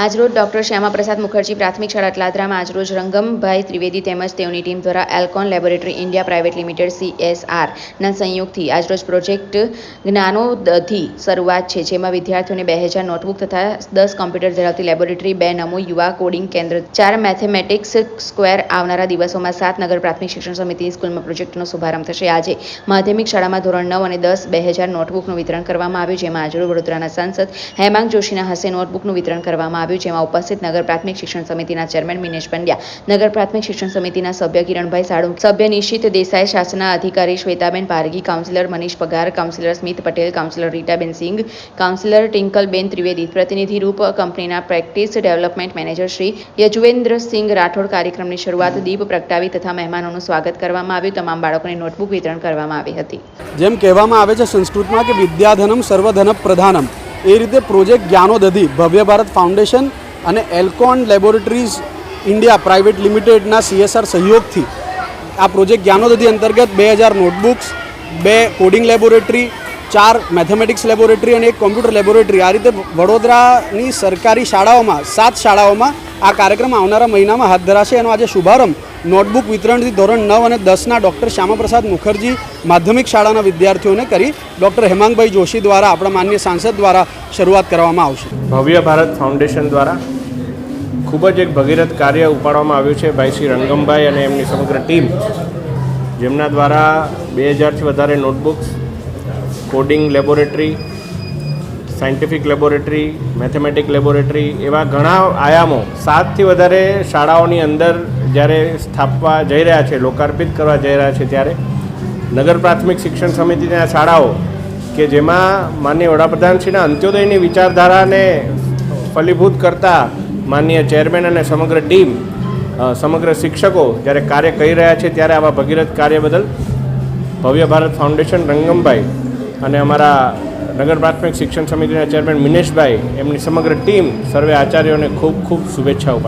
આજરોજ ડોક્ટર શ્યામાપ્રસાદ મુખર્જી પ્રાથમિક શાળા તલાદરામાં આજરોજ રંગમભાઈ ત્રિવેદી તેમજ તેઓની ટીમ દ્વારા Alcon laboratory India private limited સીએસઆરના સંયોગથી આજરોજ પ્રોજેક્ટ જ્ઞાનોદથી શરૂઆત છે, જેમાં વિદ્યાર્થીઓને બે હજાર નોટબુક તથા દસ કોમ્પ્યુટર ધરાવતી લેબોરેટરી, બે નમો યુવા કોડિંગ કેન્દ્ર, ચાર મેથેમેટિક્સ સ્ક્વેર આવનારા દિવસોમાં સાત નગર પ્રાથમિક શિક્ષણ સમિતિની સ્કૂલમાં પ્રોજેક્ટનો શુભારંભ થશે. આજે માધ્યમિક શાળામાં ધોરણ નવ અને દસ બે હજાર નોટબુકનું વિતરણ કરવામાં આવ્યું, જેમાં આજરોજ વડોદરાના સાંસદ હેમાંગ જોશીના હસ્તે નોટબુકનું વિતરણ કરવામાં આવ્યું જેમાં ઉપસ્થિત નગર પ્રાથમિક શિક્ષણ સમિતિના ચેરમેન મિનેશ પંડ્યા, નગર પ્રાથમિક શિક્ષણ સમિતિના સભ્ય કિરણભાઈ સાડુ, સભ્ય નિશિત દેસાઈ શાસના અધિકારી Shwetaben Pargi councillor Manish Pagar, councillor Smit Patel, councillor Ritaben Singh, councillor Tinkalben Trivedi, પ્રતિનિધિ રૂપ કંપનીના practice development manager Shri Yajuvendra Singh Rathod કાર્યક્રમની શરૂઆત દીપ પ્રગટાવી તથા મહેમાનોનું સ્વાગત કરવામાં આવ્યું. તમામ બાળકોને નોટબુક વિતરણ કરવામાં આવી હતી. જેમ કહેવામાં આવે છે સંસ્કૃતમાં કે વિદ્યાધનમ સર્વધન પ્રધાનમ એ રીતે પ્રોજેક્ટ જ્ઞાનોદધિ ભવ્ય ભારત ફાઉન્ડેશન અને એલ્કોન લેબોરેટરીઝ ઇન્ડિયા પ્રાઇવેટ લિમિટેડના સીએસઆર સહયોગથી આ પ્રોજેક્ટ જ્ઞાનોદધિ અંતર્ગત બે હજાર નોટબુક્સ, બે કોડિંગ લેબોરેટરી, ચાર મેથેમેટિક્સ લેબોરેટરી અને એક કોમ્પ્યુટર લેબોરેટરી. આ રીતે વડોદરાની સરકારી શાળાઓમાં, સાત શાળાઓમાં આ કાર્યક્રમ આવનારા મહિનામાં હાથ ધરાશે. એનો આજે શુભારંભ નોટબુક વિતરણથી ધોરણ નવ અને દસના ડૉક્ટર શ્યામાપ્રસાદ મુખર્જી માધ્યમિક શાળાના વિદ્યાર્થીઓને કરી ડૉક્ટર હેમાંગભાઈ જોશી દ્વારા આપણા માન્ય સાંસદ દ્વારા શરૂઆત કરવામાં આવશે. ભવ્ય ભારત ફાઉન્ડેશન દ્વારા ખૂબ જ એક ભગીરથ કાર્ય ઉપાડવામાં આવ્યું છે ભાઈ શ્રી રંગમભાઈ અને એમની સમગ્ર ટીમ. જેમના દ્વારા બે હજારથી વધારે notebooks, coding laboratory, scientific laboratory, mathematic laboratory એવા ઘણા આયામો સાતથી વધારે શાળાઓની અંદર જ્યારે સ્થાપવા જઈ રહ્યા છે, લોકાર્પિત કરવા જઈ રહ્યા છે ત્યારે નગર પ્રાથમિક શિક્ષણ સમિતિની આ શાળાઓ કે જેમાં માનનીય વડાપ્રધાનશ્રીના અંત્યોદયની વિચારધારાને ફલીભૂત કરતા માનનીય ચેરમેન અને સમગ્ર ટીમ સમગ્ર શિક્ષકો જ્યારે કાર્ય કરી રહ્યા છે ત્યારે આવા ભગીરથ કાર્ય બદલ ભવ્ય ભારત ફાઉન્ડેશન રંગમભાઈ અને અમારા નગર પ્રાથમિક શિક્ષણ સમિતિના ચેરમેન મિનેશભાઈ, એમની સમગ્ર ટીમ સર્વે આચાર્યોને ખૂબ ખૂબ શુભેચ્છાઓ